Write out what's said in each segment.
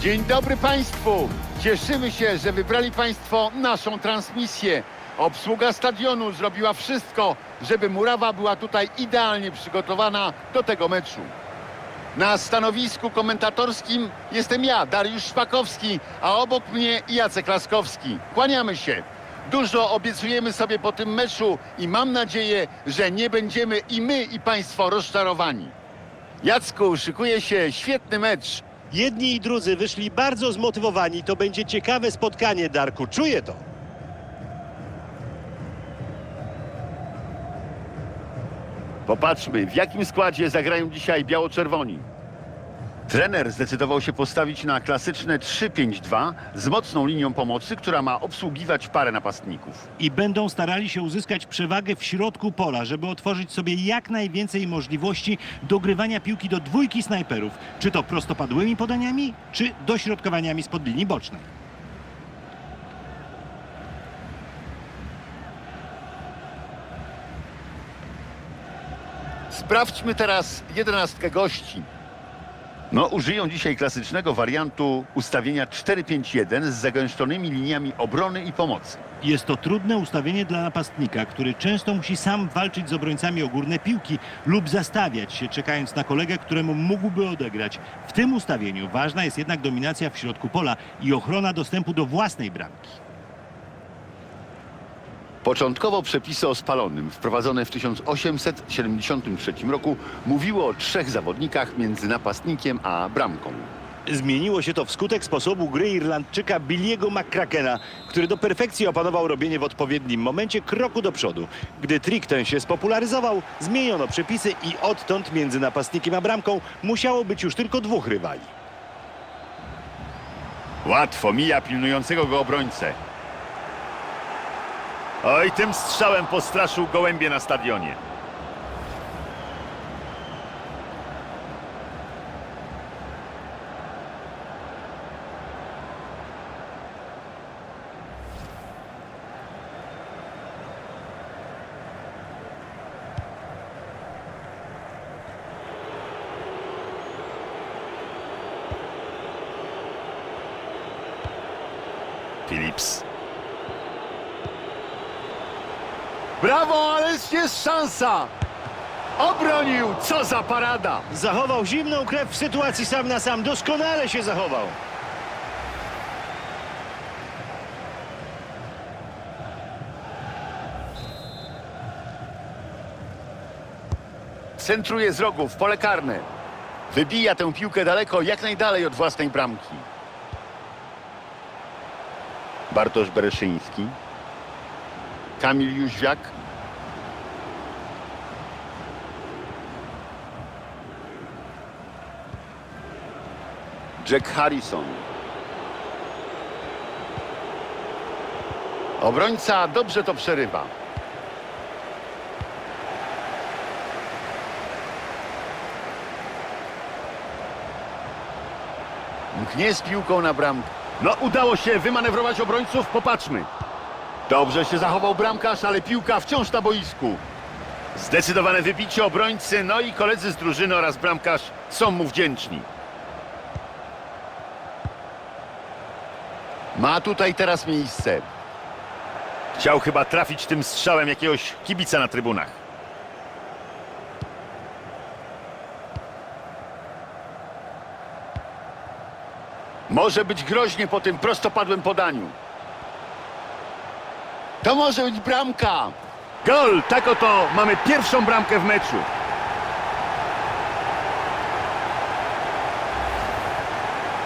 Dzień dobry Państwu! Cieszymy się, że wybrali Państwo naszą transmisję. Obsługa stadionu zrobiła wszystko, żeby murawa była tutaj idealnie przygotowana do tego meczu. Na stanowisku komentatorskim jestem ja, Dariusz Szpakowski, a obok mnie Jacek Laskowski. Kłaniamy się. Dużo obiecujemy sobie po tym meczu i mam nadzieję, że nie będziemy i my, i Państwo rozczarowani. Jacku, szykuje się świetny mecz. Jedni i drudzy wyszli bardzo zmotywowani. To będzie ciekawe spotkanie, Darku. Czuję to. Popatrzmy, w jakim składzie zagrają dzisiaj biało-czerwoni. Trener zdecydował się postawić na klasyczne 3-5-2 z mocną linią pomocy, która ma obsługiwać parę napastników. i będą starali się uzyskać przewagę w środku pola, żeby otworzyć sobie jak najwięcej możliwości dogrywania piłki do dwójki snajperów, czy to prostopadłymi podaniami, czy dośrodkowaniami spod linii bocznej. Sprawdźmy teraz jedenastkę gości. No, użyją dzisiaj klasycznego wariantu ustawienia 4-5-1 z zagęszczonymi liniami obrony i pomocy. Jest to trudne ustawienie dla napastnika, który często musi sam walczyć z obrońcami o górne piłki lub zastawiać się, czekając na kolegę, któremu mógłby odegrać. W tym ustawieniu ważna jest jednak dominacja w środku pola i ochrona dostępu do własnej bramki. Początkowo przepisy o spalonym, wprowadzone w 1873 roku, mówiło o trzech zawodnikach między napastnikiem a bramką. Zmieniło się to wskutek sposobu gry Irlandczyka Billiego McCrackena, który do perfekcji opanował robienie w odpowiednim momencie kroku do przodu. Gdy trik ten się spopularyzował, zmieniono przepisy i odtąd między napastnikiem a bramką musiało być już tylko dwóch rywali. Łatwo mija pilnującego go obrońcę. Oj, tym strzałem postraszył gołębie na stadionie. Phillips. Brawo, ależ jest szansa! Obronił! Co za parada! Zachował zimną krew w sytuacji sam na sam. Doskonale się zachował. Centruje z rogu w pole karne. Wybija tę piłkę daleko, jak najdalej od własnej bramki. Bartosz Bereszyński. Kamil Jóźwiak. Jack Harrison. Obrońca dobrze to przerywa. Mknie z piłką na bramkę. No, udało się wymanewrować obrońców. Popatrzmy. Dobrze się zachował bramkarz, ale piłka wciąż na boisku. Zdecydowane wybicie obrońcy, no i koledzy z drużyny oraz bramkarz są mu wdzięczni. Ma tutaj teraz miejsce. Chciał chyba trafić tym strzałem jakiegoś kibica na trybunach. Może być groźnie po tym prostopadłym podaniu. To może być bramka. Gol! Tak oto mamy pierwszą bramkę w meczu.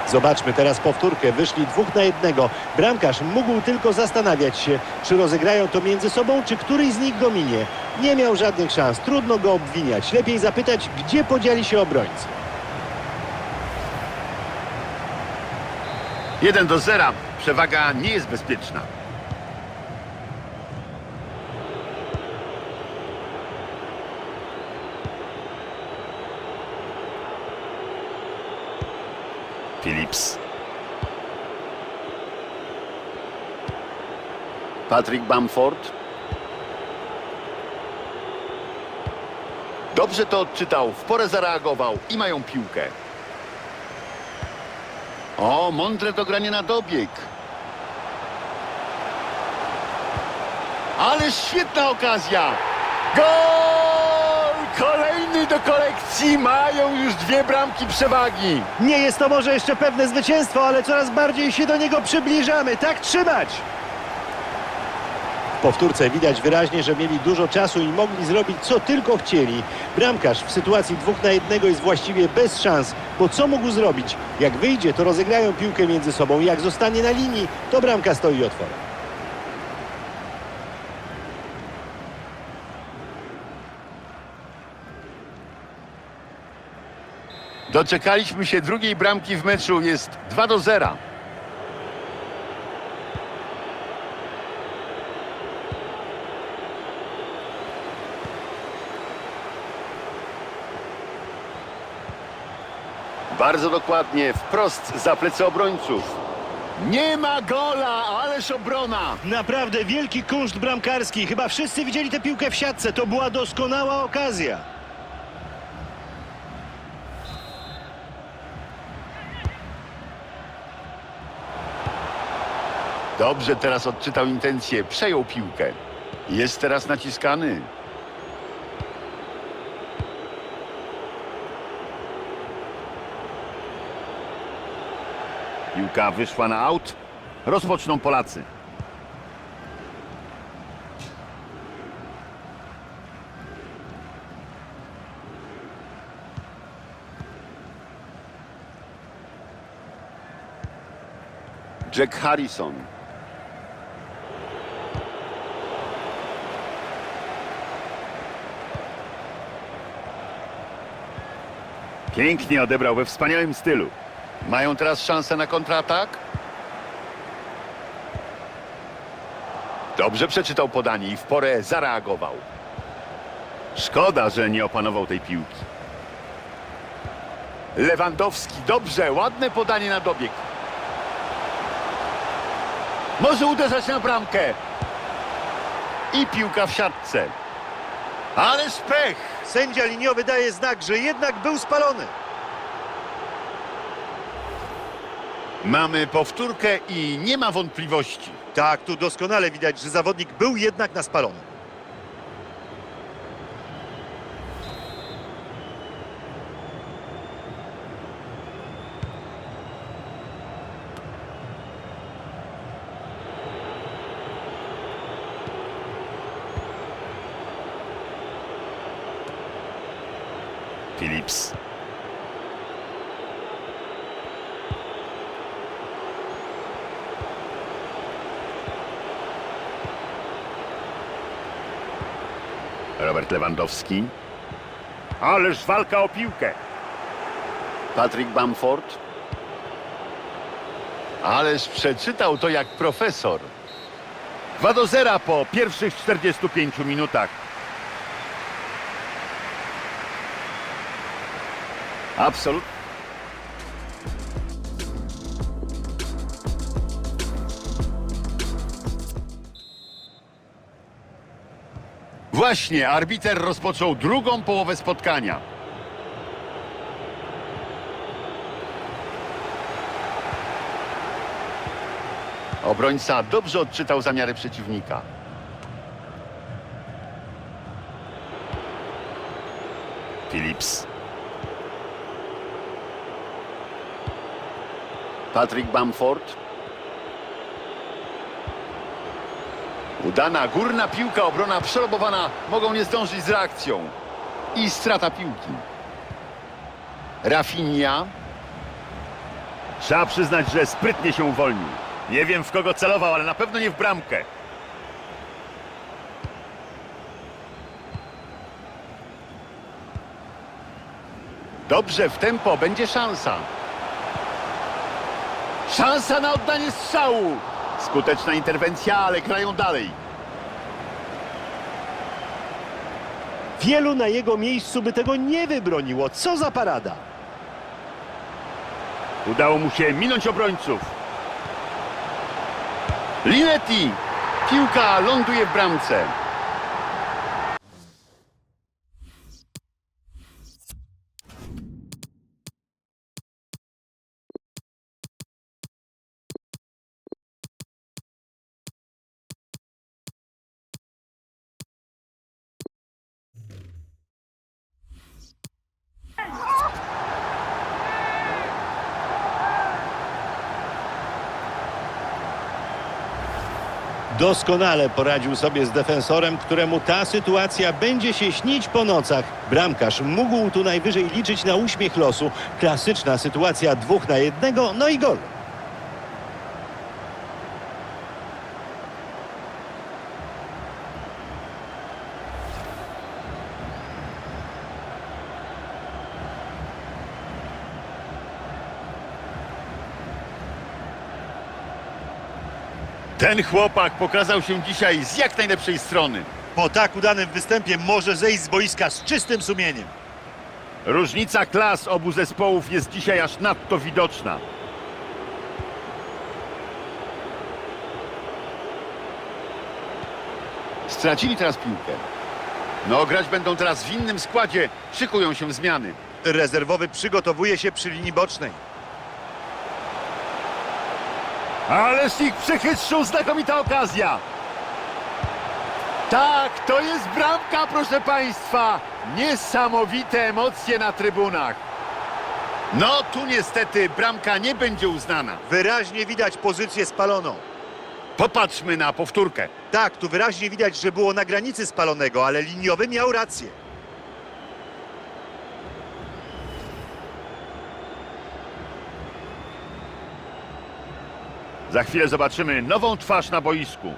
Zobaczmy teraz powtórkę. Wyszli dwóch na jednego. Bramkarz mógł tylko zastanawiać się, czy rozegrają to między sobą, czy któryś z nich go minie. Nie miał żadnych szans. Trudno go obwiniać. Lepiej zapytać, gdzie podzieli się obrońcy. 1 do 0. Przewaga nie jest bezpieczna. Phillips. Patrick Bamford. Dobrze to odczytał, w porę zareagował i mają piłkę. O, mądre dogranie na dobieg. Ale świetna okazja. Gol! Do kolekcji. Mają już dwie bramki przewagi. Nie jest to może jeszcze pewne zwycięstwo, ale coraz bardziej się do niego przybliżamy. Tak trzymać! W powtórce widać wyraźnie, że mieli dużo czasu i mogli zrobić co tylko chcieli. Bramkarz w sytuacji dwóch na jednego jest właściwie bez szans, bo co mógł zrobić? Jak wyjdzie, to rozegrają piłkę między sobą. Jak zostanie na linii, to bramka stoi otworem. Doczekaliśmy się drugiej bramki w meczu. Jest 2 do 0. Bardzo dokładnie, wprost za plecy obrońców. Nie ma gola, ależ obrona. Naprawdę wielki kunszt bramkarski. Chyba wszyscy widzieli tę piłkę w siatce. To była doskonała okazja. Dobrze teraz odczytał intencję, przejął piłkę. Jest teraz naciskany. Piłka wyszła na aut. Rozpoczną Polacy. Jack Harrison. Pięknie odebrał we wspaniałym stylu. Mają teraz szansę na kontratak? Dobrze przeczytał podanie i w porę zareagował. Szkoda, że nie opanował tej piłki. Lewandowski, dobrze, ładne podanie na dobieg. Może uderzać na bramkę. I piłka w siatce. Ależ pech! Sędzia liniowy daje znak, że jednak był spalony. Mamy powtórkę i nie ma wątpliwości. Tak, tu doskonale widać, że zawodnik był jednak na spalony. Robert Lewandowski. Ależ walka o piłkę. Patrick Bamford. Ależ przeczytał to jak profesor. 2 do 0 po pierwszych 45 minutach. Absolutnie. Właśnie, arbiter rozpoczął drugą połowę spotkania. Obrońca dobrze odczytał zamiary przeciwnika. Phillips. Patrick Bamford. Udana górna piłka, obrona przerobowana. Mogą nie zdążyć z reakcją. I strata piłki. Rafinha. Trzeba przyznać, że sprytnie się uwolnił. Nie wiem w kogo celował, ale na pewno nie w bramkę. Dobrze, w tempo, będzie szansa. Szansa na oddanie strzału. Skuteczna interwencja, ale grają dalej. Wielu na jego miejscu by tego nie wybroniło. Co za parada! Udało mu się minąć obrońców. Linetti. Piłka ląduje w bramce. Doskonale poradził sobie z defensorem, któremu ta sytuacja będzie się śnić po nocach. Bramkarz mógł tu najwyżej liczyć na uśmiech losu. Klasyczna sytuacja dwóch na jednego, no i gol. Ten chłopak pokazał się dzisiaj z jak najlepszej strony. Po tak udanym występie może zejść z boiska z czystym sumieniem. Różnica klas obu zespołów jest dzisiaj aż nadto widoczna. Stracili teraz piłkę. No, grać będą teraz w innym składzie. Szykują się zmiany. Rezerwowy przygotowuje się przy linii bocznej. Ależ ich przechytrzył, znakomita okazja. Tak, to jest bramka, proszę Państwa. Niesamowite emocje na trybunach. No, tu niestety bramka nie będzie uznana. Wyraźnie widać pozycję spaloną. Popatrzmy na powtórkę. Tak, tu wyraźnie widać, że było na granicy spalonego, ale liniowy miał rację. Za chwilę zobaczymy nową twarz na boisku.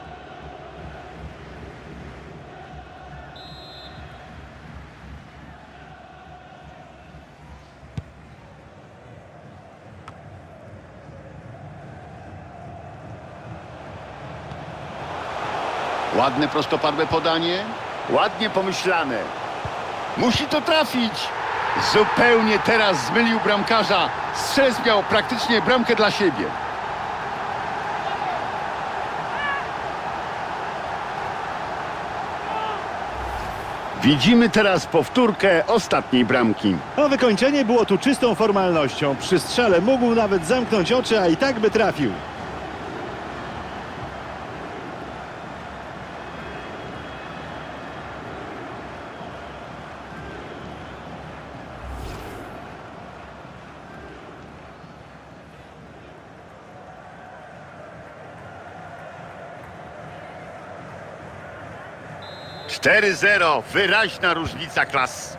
Ładne prostopadłe podanie. Ładnie pomyślane. Musi to trafić. Zupełnie teraz zmylił bramkarza. Strzelec miał praktycznie bramkę dla siebie. Widzimy teraz powtórkę ostatniej bramki. A wykończenie było tu czystą formalnością. Przy strzale mógł nawet zamknąć oczy, a i tak by trafił. Cztery 0 wyraźna różnica klas.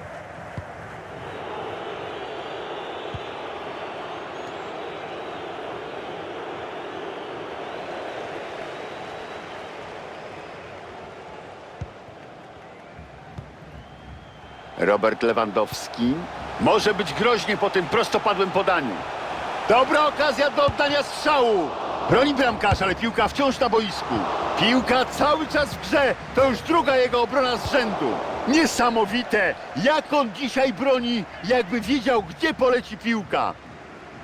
Robert Lewandowski. Może być groźnie po tym prostopadłym podaniu. Dobra okazja do oddania strzału. Broni bramkarz, ale piłka wciąż na boisku. Piłka cały czas w grze. To już druga jego obrona z rzędu. Niesamowite, jak on dzisiaj broni, jakby wiedział, gdzie poleci piłka.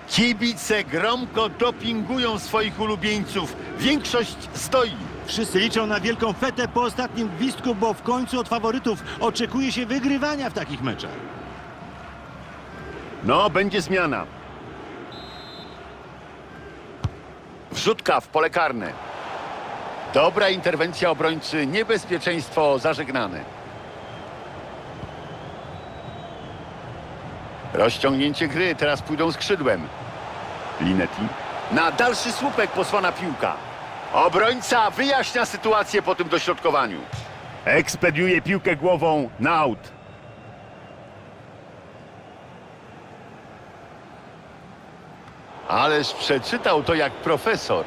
Kibice gromko dopingują swoich ulubieńców. Większość stoi. Wszyscy liczą na wielką fetę po ostatnim gwizdku, bo w końcu od faworytów oczekuje się wygrywania w takich meczach. No, będzie zmiana. Wrzutka w pole karne. Dobra interwencja obrońcy, niebezpieczeństwo zażegnane. Rozciągnięcie gry, teraz pójdą skrzydłem. Linetti. Na dalszy słupek posłana piłka. Obrońca wyjaśnia sytuację po tym dośrodkowaniu. Ekspediuje piłkę głową na aut. Ależ przeczytał to jak profesor.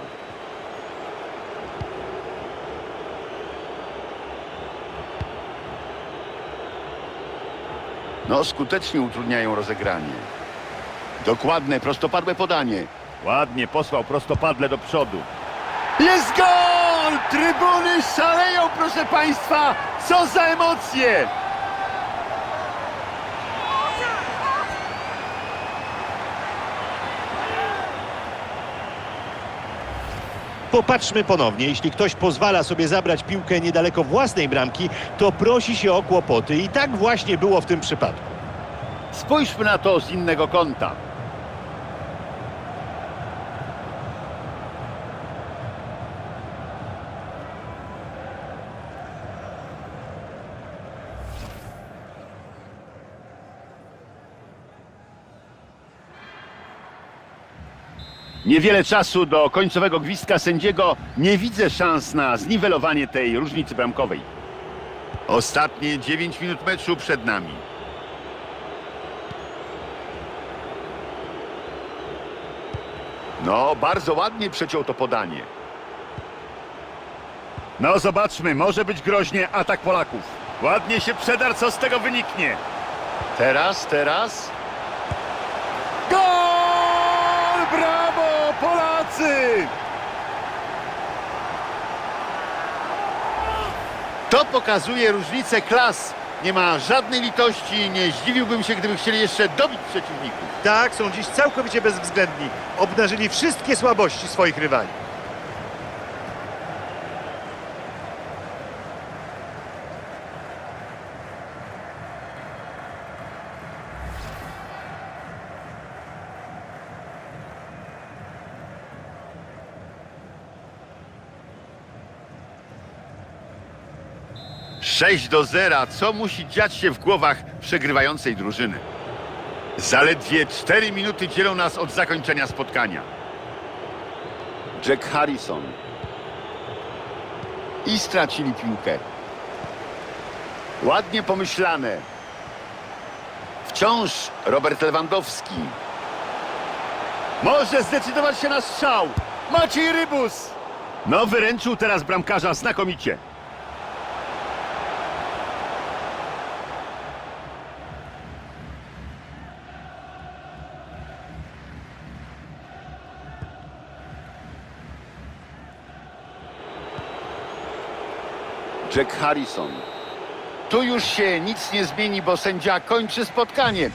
No, skutecznie utrudniają rozegranie. Dokładne, prostopadłe podanie. Ładnie posłał prostopadle do przodu. Jest gol! Trybuny szaleją, proszę Państwa! Co za emocje! Popatrzmy ponownie. Jeśli ktoś pozwala sobie zabrać piłkę niedaleko własnej bramki, to prosi się o kłopoty. I tak właśnie było w tym przypadku. Spójrzmy na to z innego kąta. Niewiele czasu do końcowego gwizdka sędziego. Nie widzę szans na zniwelowanie tej różnicy bramkowej. Ostatnie 9 minut meczu przed nami. No, bardzo ładnie przeciął to podanie. No, zobaczmy, może być groźnie atak Polaków. Ładnie się przedar, co z tego wyniknie. Teraz, teraz. Gol! Brawo, Polacy! To pokazuje różnicę klas. Nie ma żadnej litości, nie zdziwiłbym się, gdyby chcieli jeszcze dobić przeciwników. Tak, są dziś całkowicie bezwzględni. Obnażyli wszystkie słabości swoich rywali. Sześć do zera. Co musi dziać się w głowach przegrywającej drużyny? Zaledwie cztery minuty dzielą nas od zakończenia spotkania. Jack Harrison. I stracili piłkę. Ładnie pomyślane. Wciąż Robert Lewandowski. Może zdecydować się na strzał. Maciej Rybus. No wyręczył teraz bramkarza znakomicie. Jack Harrison. Tu już się nic nie zmieni, bo sędzia kończy spotkanie.